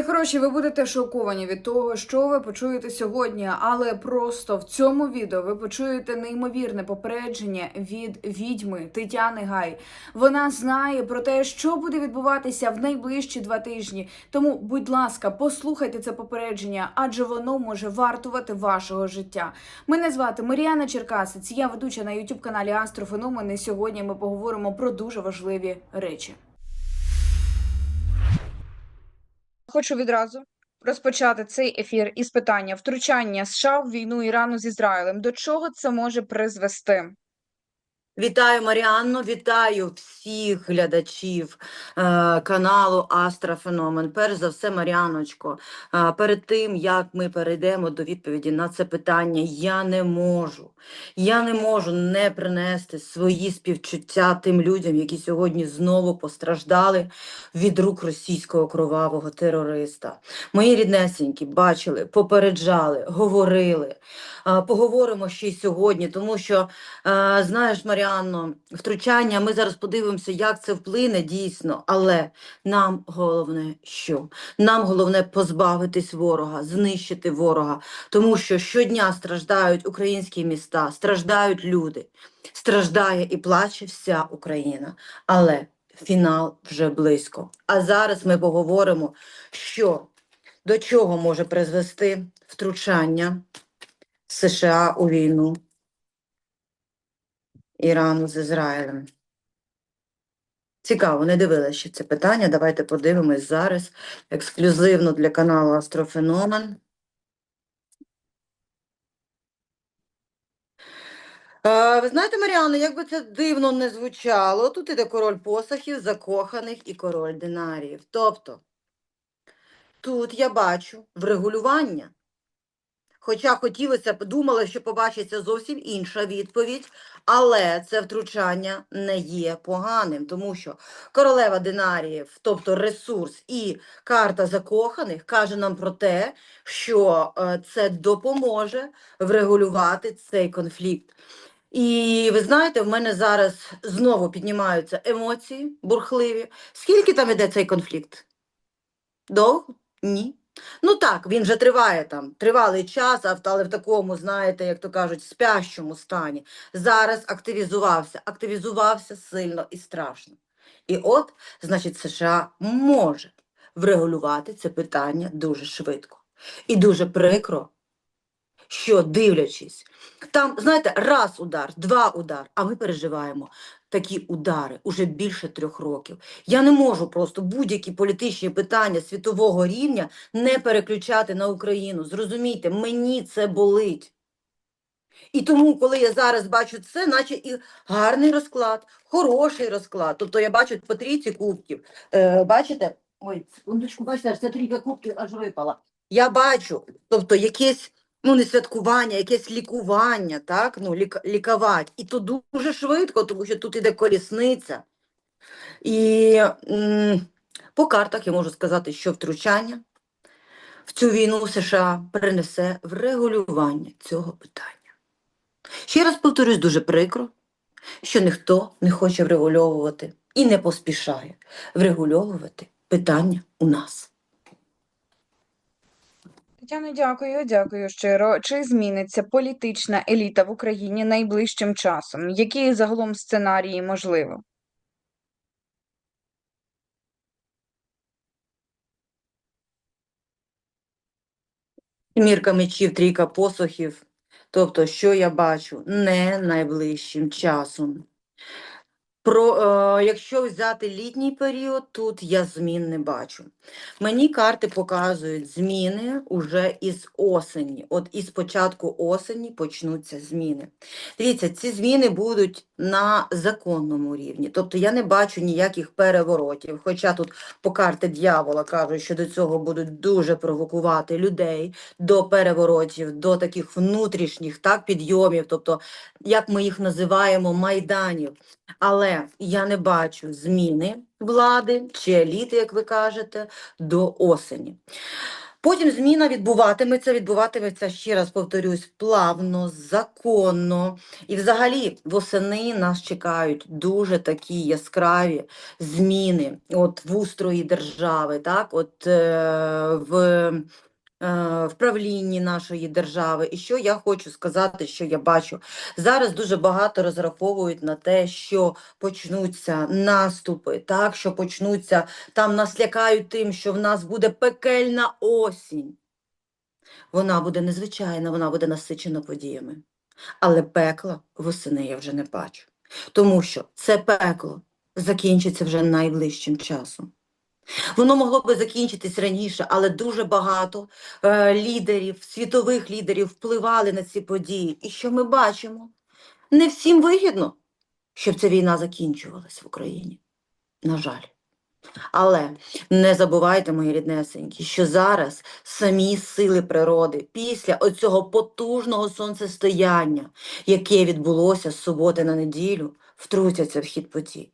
Мої хороші, ви будете шоковані від того, що ви почуєте сьогодні, але просто в цьому відео ви почуєте неймовірне попередження від відьми Тетяни Гай. Вона знає про те, що буде відбуватися в найближчі два тижні. Тому, будь ласка, послухайте це попередження, адже воно може вартувати вашого життя. Мене звати Маріана Черкасець. Я ведуча на youtube каналі Астрофеномен. І сьогодні ми поговоримо про дуже важливі речі. Хочу відразу розпочати цей ефір із питання втручання США в війну Ірану з Ізраїлем. До чого це може призвести? Вітаю, Маріанно, вітаю всіх глядачів е, каналу Астрофеномен. Перш за все, Маріаночко, е, перед тим, як ми перейдемо до відповіді на це питання, я не можу, я не можу не принести свої співчуття тим людям, які сьогодні знову постраждали від рук російського кровавого терориста. Мої ріднесенькі бачили, попереджали, говорили. Поговоримо ще й сьогодні, тому що Е, Знаєш, Маріанно, втручання, ми зараз подивимося, як це вплине дійсно, але нам головне що? Нам головне позбавитись ворога, знищити ворога, тому що щодня страждають українські міста, страждають люди, страждає і плаче вся Україна. Але фінал вже близько. А зараз ми поговоримо, що до чого може призвести втручання США у війну. Ірану з Ізраїлем. Цікаво, не дивилася ще це питання. Давайте подивимось зараз ексклюзивно для каналу Астрофеномен. Ви знаєте, Маріано, як би це дивно не звучало, тут іде король посохів, закоханих і король динаріїв. Тобто, тут я бачу врегулювання. Хоча хотілося б, думала, що побачиться зовсім інша відповідь, але це втручання не є поганим, тому що королева динаріїв, тобто ресурс і карта закоханих, каже нам про те, що е, це допоможе врегулювати цей конфлікт. І ви знаєте, в мене зараз знову піднімаються емоції бурхливі. Скільки там іде цей конфлікт? Довго? Ні. Ну так, він вже триває там тривалий час, але в такому, знаєте, як то кажуть, спящому стані. Зараз активізувався, активізувався сильно і страшно. І от, значить, США може врегулювати це питання дуже швидко. І дуже прикро, що дивлячись, там, знаєте, раз удар, два удар, а ми переживаємо такі удари уже більше трьох років. Я не можу просто будь-які політичні питання світового рівня не переключати на Україну. Зрозумійте, мені це болить. І тому, коли я зараз бачу це, наче і гарний розклад, хороший розклад. Тобто я бачу по трійці кубків. Е, бачите? Ой, секундочку, бачите, аж ця трійка кубків аж випала. Я бачу, тобто якесь, ну не святкування, якесь лікування, так? Ну, лік, лікувати. І то дуже швидко, тому що тут іде колісниця. І м, по картах я можу сказати, що втручання в цю війну США принесе врегулювання цього питання. Ще раз повторюсь, дуже прикро, що ніхто не хоче врегульовувати і не поспішає врегульовувати питання у нас. Тетяно, дякую, дякую щиро. Чи зміниться політична еліта в Україні найближчим часом? Які загалом сценарії можливо? Мірка мечів, трійка посохів. Тобто, що я бачу? Не найближчим часом. Про, е, якщо взяти літній період, тут я змін не бачу. Мені карти показують зміни уже із осені. От із початку осені почнуться зміни. Дивіться, ці зміни будуть на законному рівні. Тобто я не бачу ніяких переворотів. Хоча тут по карти дьявола кажуть, що до цього будуть дуже провокувати людей до переворотів, до таких внутрішніх так, підйомів, тобто, як ми їх називаємо, майданів. Але я не бачу зміни влади чи еліти, як ви кажете, до осені. Потім зміна відбуватиметься, відбуватиметься, ще раз повторюсь, плавно, законно. І взагалі восени нас чекають дуже такі яскраві зміни от в устрої держави, так, от е, в, в правлінні нашої держави. І що я хочу сказати, що я бачу. Зараз дуже багато розраховують на те, що почнуться наступи, так, що почнуться, там нас лякають тим, що в нас буде пекельна осінь. Вона буде незвичайна, вона буде насичена подіями. Але пекла восени я вже не бачу. Тому що це пекло закінчиться вже найближчим часом. Воно могло би закінчитись раніше, але дуже багато е, лідерів, світових лідерів впливали на ці події. І що ми бачимо? Не всім вигідно, щоб ця війна закінчувалась в Україні. На жаль. Але не забувайте, мої ріднесенькі, що зараз самі сили природи після оцього потужного сонцестояння, яке відбулося з суботи на неділю, втрутяться в хід подій.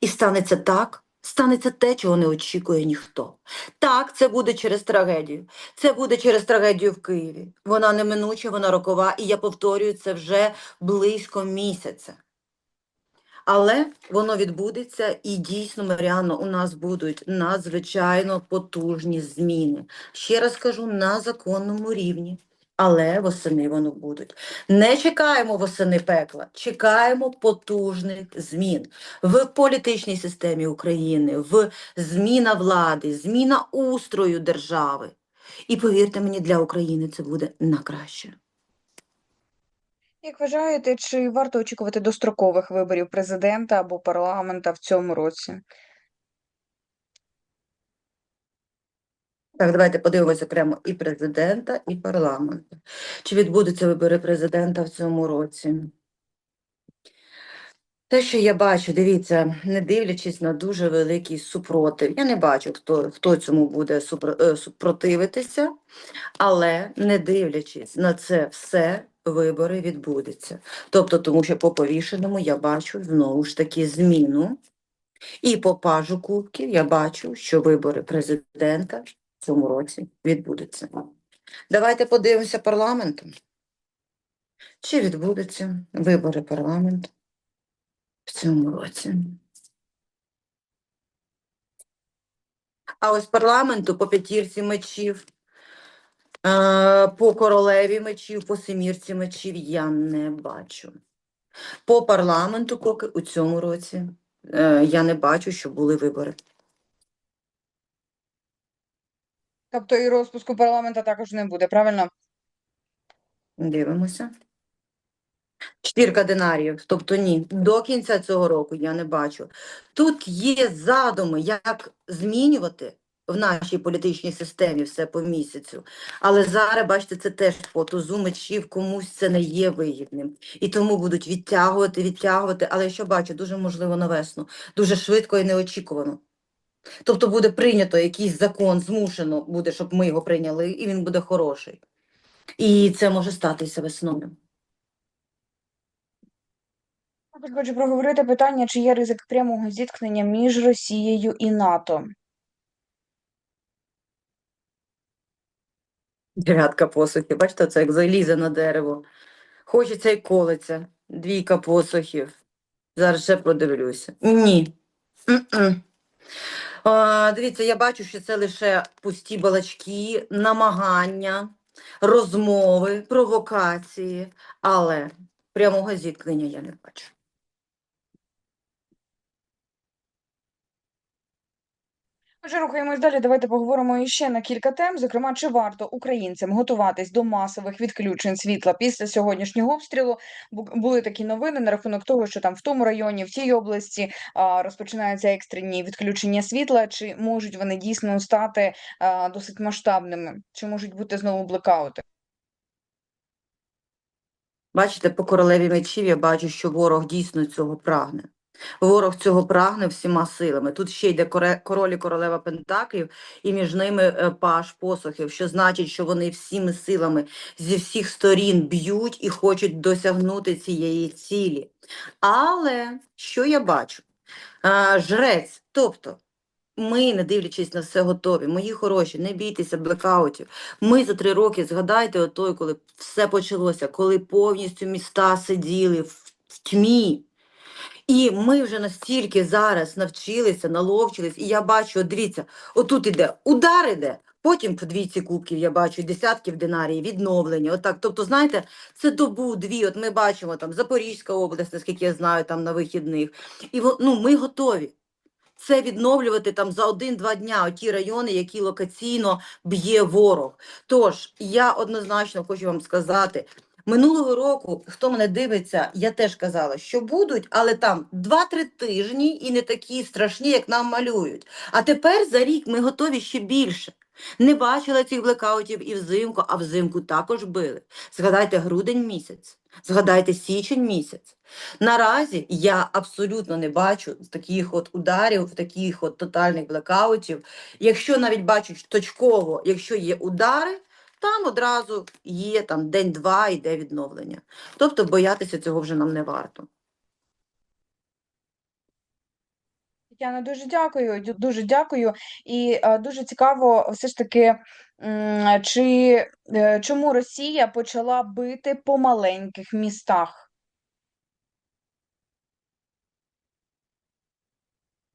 І станеться так, станеться те, чого не очікує ніхто. Так, це буде через трагедію. Це буде через трагедію в Києві. Вона неминуча, вона рокова, і я повторюю це вже близько місяця. Але воно відбудеться і дійсно, Маріанно, у нас будуть надзвичайно потужні зміни. Ще раз кажу, на законному рівні. Але восени воно будуть. Не чекаємо восени пекла, чекаємо потужних змін в політичній системі України, в зміна влади, зміна устрою держави. І повірте мені, для України це буде на краще. Як вважаєте, чи варто очікувати дострокових виборів президента або парламента в цьому році? Так, давайте подивимося окремо і президента, і парламенту. Чи відбудуться вибори президента в цьому році? Те, що я бачу, дивіться, не дивлячись на дуже великий супротив, я не бачу, хто, хто цьому буде е, супротивитися, але не дивлячись на це все, вибори відбудуться. Тобто, тому що по повішеному я бачу знову ж таки зміну. І по пажу кубків я бачу, що вибори президента цьому році відбудуться. Давайте подивимося парламентом. Чи відбудуться вибори парламенту в цьому році? А ось парламенту по п'ятірці мечів, е, по королеві мечів, по семірці мечів я не бачу. По парламенту поки у цьому році е, я не бачу, що були вибори. Тобто і розпуску парламента також не буде, правильно? Дивимося. Чотирка динаріїв, тобто ні, до кінця цього року я не бачу. Тут є задуми, як змінювати в нашій політичній системі все по місяцю. Але зараз, бачите, це теж по тузу мечів, комусь це не є вигідним. І тому будуть відтягувати, відтягувати. Але що бачу, дуже можливо на весну, дуже швидко і неочікувано. Тобто буде прийнято якийсь закон, змушено буде, щоб ми його прийняли, і він буде хороший. І це може статися весною. Також хочу проговорити питання, чи є ризик прямого зіткнення між Росією і НАТО. Дев'ятка посухів. Бачите, це як залізе на дерево. Хочеться і колеться. Двійка посухів. Зараз ще подивлюся. Ні. М-м. А, дивіться, я бачу, що це лише пусті балачки, намагання, розмови, провокації, але прямого зіткнення я не бачу. Отже, рухаємось далі. Давайте поговоримо іще на кілька тем. Зокрема, чи варто українцям готуватись до масових відключень світла після сьогоднішнього обстрілу? Бу- Були такі новини на рахунок того, що там в тому районі, в тій області розпочинаються екстрені відключення світла. Чи можуть вони дійсно стати досить масштабними? Чи можуть бути знову блекаути? Бачите, по королеві мечів я бачу, що ворог дійсно цього прагне. Ворог цього прагне всіма силами. Тут ще йде король і королева пентаклів, і між ними е, паш посохів, що значить, що вони всіми силами зі всіх сторін б'ють і хочуть досягнути цієї цілі. Але що я бачу? Жрець, тобто ми, не дивлячись на все готові. Мої хороші, не бійтеся блекаутів. Ми за три роки, згадайте отой, коли все почалося, коли повністю міста сиділи в, в тьмі. І ми вже настільки зараз навчилися, наловчились, і я бачу, дивіться, отут іде удар іде, потім по двійці кубків я бачу, десятків динарій, відновлення. Отак. Тобто, знаєте, це добу, дві. От ми бачимо там Запорізька область, наскільки я знаю, там на вихідних. І ну, ми готові. Це відновлювати там за один-два дня оті райони, які локаційно б'є ворог. Тож я однозначно хочу вам сказати. Минулого року, хто мене дивиться, я теж казала, що будуть, але там 2-3 тижні і не такі страшні, як нам малюють. А тепер за рік ми готові ще більше. Не бачила цих блекаутів і взимку, а взимку також били. Згадайте грудень місяць, згадайте січень місяць. Наразі я абсолютно не бачу таких от ударів, таких от тотальних блекаутів. Якщо навіть бачу точково, якщо є удари, там одразу є там день-два йде відновлення. Тобто боятися цього вже нам не варто. Тетяна, дуже дякую, дуже дякую. І е, дуже цікаво, все ж таки, чи е, чому Росія почала бити по маленьких містах?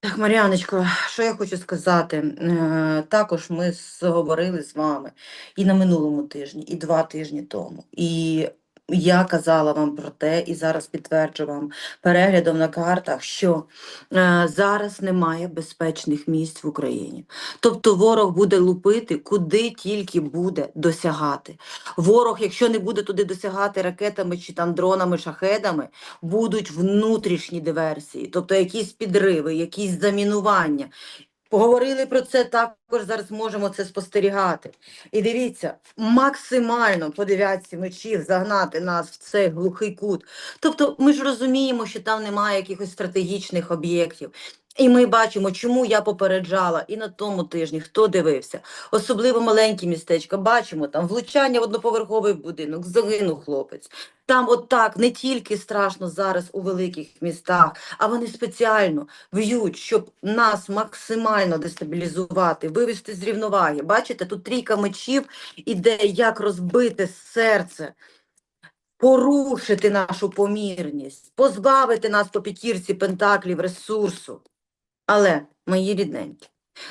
Так, Маріаночко, що я хочу сказати? Е, Також ми говорили з вами і на минулому тижні, і два тижні тому. І я казала вам про те, і зараз підтверджу вам переглядом на картах, що е, зараз немає безпечних місць в Україні. Тобто ворог буде лупити, куди тільки буде досягати. Ворог, якщо не буде туди досягати ракетами чи там дронами, шахедами, будуть внутрішні диверсії, тобто якісь підриви, якісь замінування. Поговорили про це також зараз можемо це спостерігати. І дивіться, максимально по дев'ятці мечів загнати нас в цей глухий кут. Тобто ми ж розуміємо, що там немає якихось стратегічних об'єктів. І ми бачимо, чому я попереджала і на тому тижні, хто дивився, особливо маленькі містечка, бачимо там влучання в одноповерховий будинок, загинув хлопець. Там от так не тільки страшно зараз у великих містах, а вони спеціально в'ють, щоб нас максимально дестабілізувати, вивести з рівноваги. Бачите, тут трійка мечів іде, як розбити серце, порушити нашу помірність, позбавити нас по п'ятірці пентаклів ресурсу. Але, мої рідненькі,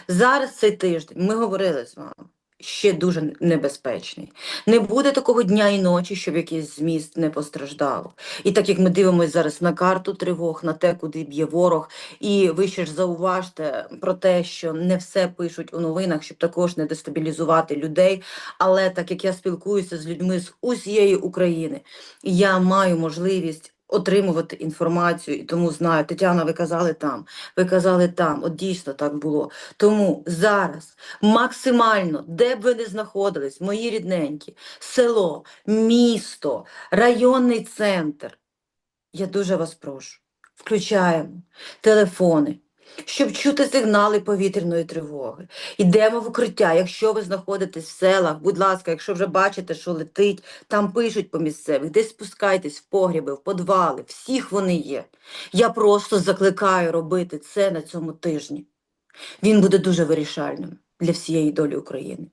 зараз цей тиждень, ми говорили з вами, ще дуже небезпечний. Не буде такого дня і ночі, щоб якийсь зміст не постраждав. І так як ми дивимося зараз на карту тривог, на те, куди б'є ворог, і ви ще ж зауважте про те, що не все пишуть у новинах, щоб також не дестабілізувати людей. Але так як я спілкуюся з людьми з усієї України, я маю можливість. Отримувати інформацію, і тому знаю, Тетяна, ви казали там, ви казали там, от дійсно так було. Тому зараз максимально, де б ви не знаходились, мої рідненькі, село, місто, районний центр. Я дуже вас прошу, включаємо телефони, щоб чути сигнали повітряної тривоги. Йдемо в укриття. Якщо ви знаходитесь в селах, будь ласка, якщо вже бачите, що летить, там пишуть по місцевих, десь спускайтесь в погріби, в подвали, всіх вони є. Я просто закликаю робити це на цьому тижні. Він буде дуже вирішальним для всієї долі України.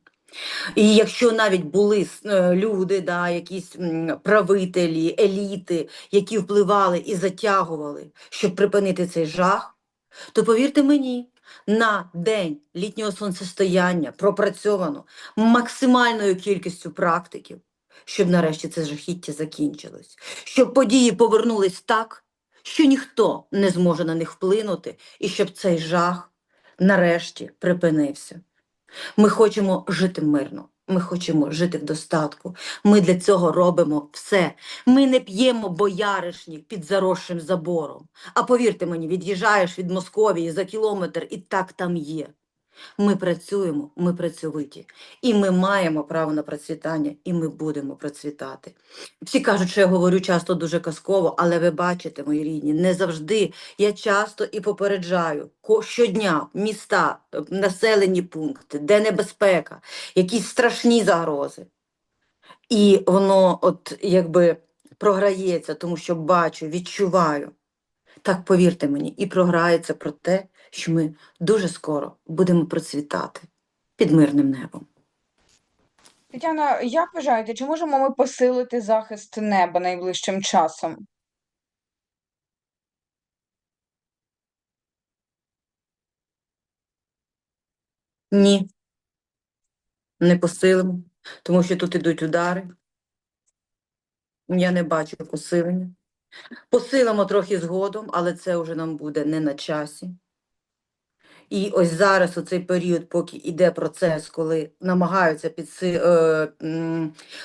І якщо навіть були е, люди, да, якісь правителі, еліти, які впливали і затягували, щоб припинити цей жах, то повірте мені, на день літнього сонцестояння пропрацьовано максимальною кількістю практиків, щоб нарешті це жахіття закінчилось, щоб події повернулись так, що ніхто не зможе на них вплинути, і щоб цей жах нарешті припинився. Ми хочемо жити мирно. Ми хочемо жити в достатку. Ми для цього робимо все. Ми не п'ємо бояришніх під заросшим забором. А повірте мені, від'їжджаєш від Московії за кілометр і так там є. Ми працюємо, ми працьовиті, і ми маємо право на процвітання, і ми будемо процвітати. Всі кажуть, що я говорю часто дуже казково, але ви бачите, мої рідні, не завжди. Я часто і попереджаю щодня міста, е, населені пункти, де небезпека, якісь страшні загрози. І воно от якби програється, тому що бачу, відчуваю. Так повірте мені, і програється про те, що ми дуже скоро будемо процвітати під мирним небом. Тетяна, як вважаєте, чи можемо ми посилити захист неба найближчим часом? Ні, не посилимо, тому що тут ідуть удари. Я не бачу посилення. Посилимо трохи згодом, але це вже нам буде не на часі. І ось зараз, у цей період, поки йде процес, коли намагаються підси... е,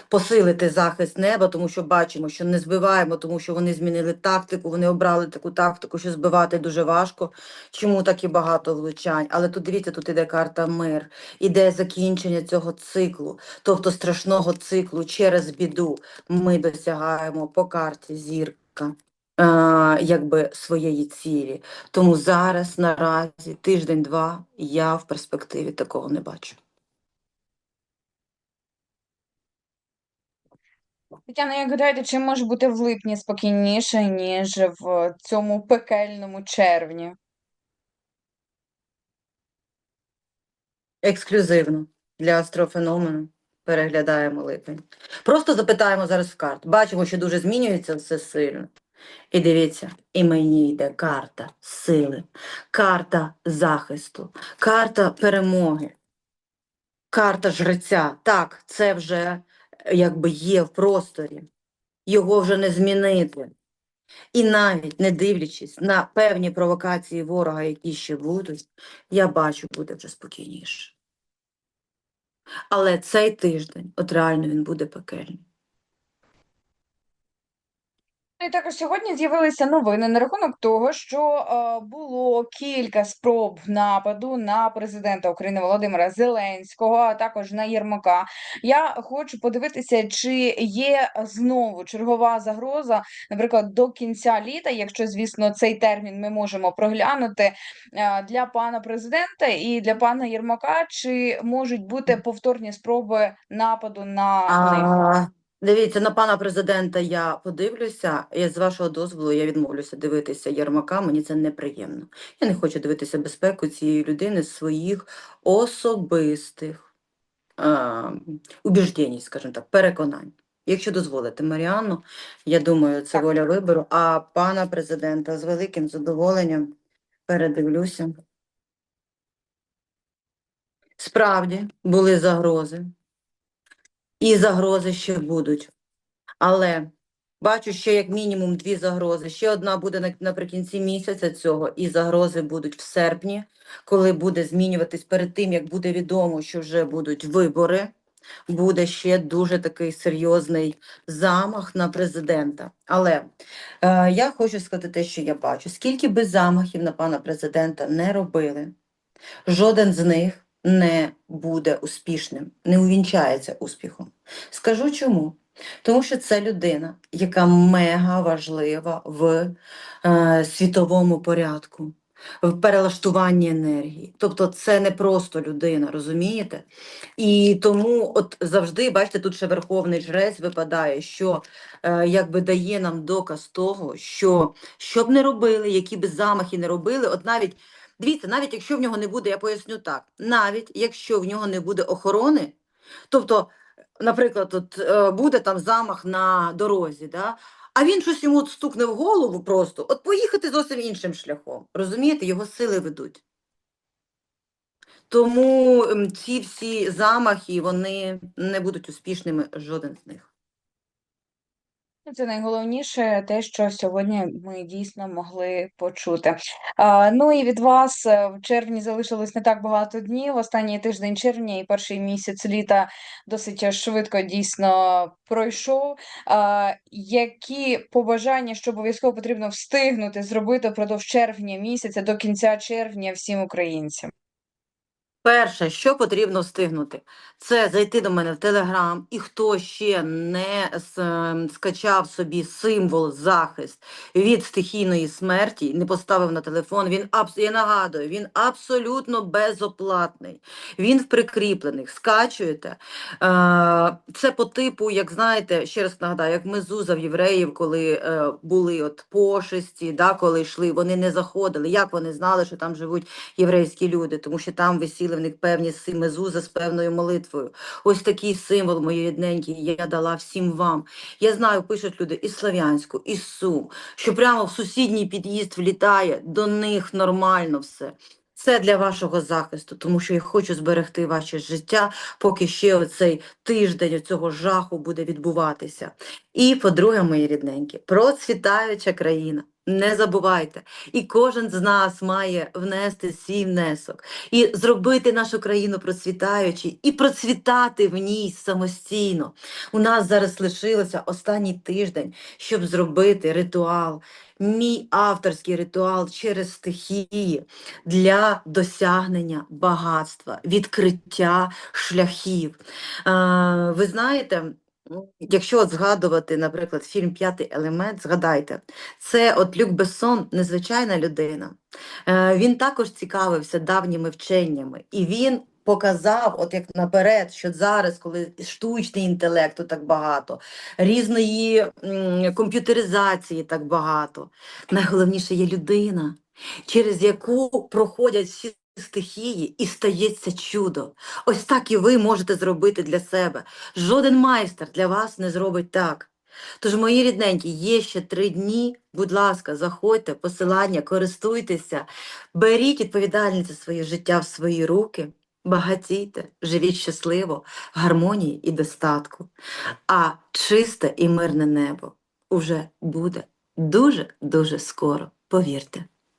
посилити захист неба, тому що бачимо, що не збиваємо, тому що вони змінили тактику, вони обрали таку тактику, що збивати дуже важко. Чому так і багато влучань? Але тут дивіться, тут іде карта мир, іде закінчення цього циклу, тобто страшного циклу через біду ми досягаємо по карті зірка. Е, Якби своєї цілі. Тому зараз, наразі, тиждень-два, я в перспективі такого не бачу. Тетяна, як гадаєте, чи може бути в липні спокійніше, ніж в цьому пекельному червні? Ексклюзивно для астрофеномену переглядаємо липень. Просто запитаємо зараз в карт. Бачимо, що дуже змінюється все сильно. І дивіться, і мені йде карта сили, карта захисту, карта перемоги, карта жреця. Так, це вже е, якби є в просторі. Його вже не змінити. І навіть не дивлячись на певні провокації ворога, які ще будуть, я бачу, буде вже спокійніше. Але цей тиждень, от реально він буде пекельний. Ну, І також сьогодні з'явилися новини на рахунок того, що е, було кілька спроб нападу на президента України Володимира Зеленського, а також на Єрмака. Я хочу подивитися, чи є знову чергова загроза, наприклад, до кінця літа, якщо, звісно, цей термін ми можемо проглянути е, для пана президента і для пана Єрмака, чи можуть бути повторні спроби нападу на них? Дивіться, на пана президента я подивлюся. Я з вашого дозволу я відмовлюся дивитися Єрмака. Мені це неприємно. Я не хочу дивитися безпеку цієї людини з своїх особистих а, убіждень, скажімо так, переконань. Якщо дозволите, Маріанну, я думаю, це Так. воля вибору. А пана президента з великим задоволенням передивлюся. Справді були загрози. І загрози ще будуть. Але бачу ще як мінімум дві загрози. Ще одна буде наприкінці місяця цього, і загрози будуть в серпні, коли буде змінюватись перед тим, як буде відомо, що вже будуть вибори. Буде ще дуже такий серйозний замах на президента. Але е, я хочу сказати те, що я бачу. Скільки би замахів на пана президента не робили, жоден з них не буде успішним, не увінчається успіхом. Скажу чому? Тому що це людина, яка мега важлива в е, світовому порядку, в перелаштуванні енергії. Тобто це не просто людина, розумієте? І тому от завжди, бачите, тут ще Верховний Жрець випадає, що е, якби дає нам доказ того, що що б не робили, які б замахи не робили, от навіть Дивіться, навіть якщо в нього не буде, я поясню так, навіть якщо в нього не буде охорони, тобто, наприклад, от, е, буде там замах на дорозі, да? а він щось йому от стукне в голову просто, от поїхати зовсім іншим шляхом. Розумієте, його сили ведуть. Тому ці всі замахи, вони не будуть успішними, жоден з них. Це найголовніше, те, що сьогодні ми дійсно могли почути. Ну і від вас е, в червні залишилось не так багато днів. Останній тиждень червня і перший місяць літа досить швидко дійсно пройшов. Які побажання, що обов'язково потрібно встигнути зробити впродовж червня місяця до кінця червня всім українцям? Перше, що потрібно встигнути, це зайти до мене в Телеграм, і хто ще не ем, скачав собі символ захист від стихійної смерті, не поставив на телефон, він я нагадую, він абсолютно безоплатний. Він в прикріплених. Скачуєте. Е, Це по типу, як знаєте, ще раз нагадаю, як мезуза в євреїв, коли е, були от пошесті, да, коли йшли, вони не заходили. Як вони знали, що там живуть єврейські люди, тому що там висіли в них певні си- мезузи з певною молитвою. Ось такий символ, мої рідненькі, я дала всім вам. Я знаю, пишуть люди із Слов'янську, із Сум, що прямо в сусідній під'їзд влітає, до них нормально все. Це для вашого захисту, тому що я хочу зберегти ваше життя, поки ще оцей тиждень цього жаху буде відбуватися. І, по-друге, мої рідненькі, процвітаюча країна. Не забувайте, і кожен з нас має внести свій внесок і зробити нашу країну процвітаючою, і процвітати в ній самостійно. У нас зараз лишилося останній тиждень, щоб зробити ритуал, мій авторський ритуал через стихії для досягнення багатства, відкриття шляхів. Е, ви знаєте, якщо от згадувати, наприклад, фільм П'ятий елемент, згадайте, це от Люк Бессон, незвичайна людина. Е, Він також цікавився давніми вченнями, і він показав, от як наперед, що зараз, коли штучний інтелекту так багато, різної комп'ютеризації так багато, найголовніше є людина, через яку проходять всі стихії і стається чудо. Ось так і ви можете зробити для себе. Жоден майстер для вас не зробить так. Тож, мої рідненькі, є ще три дні. Будь ласка, заходьте, посилання, користуйтеся, беріть відповідальність за своє життя в свої руки, багатійте, живіть щасливо, в гармонії і достатку. А чисте і мирне небо уже буде дуже-дуже скоро, повірте.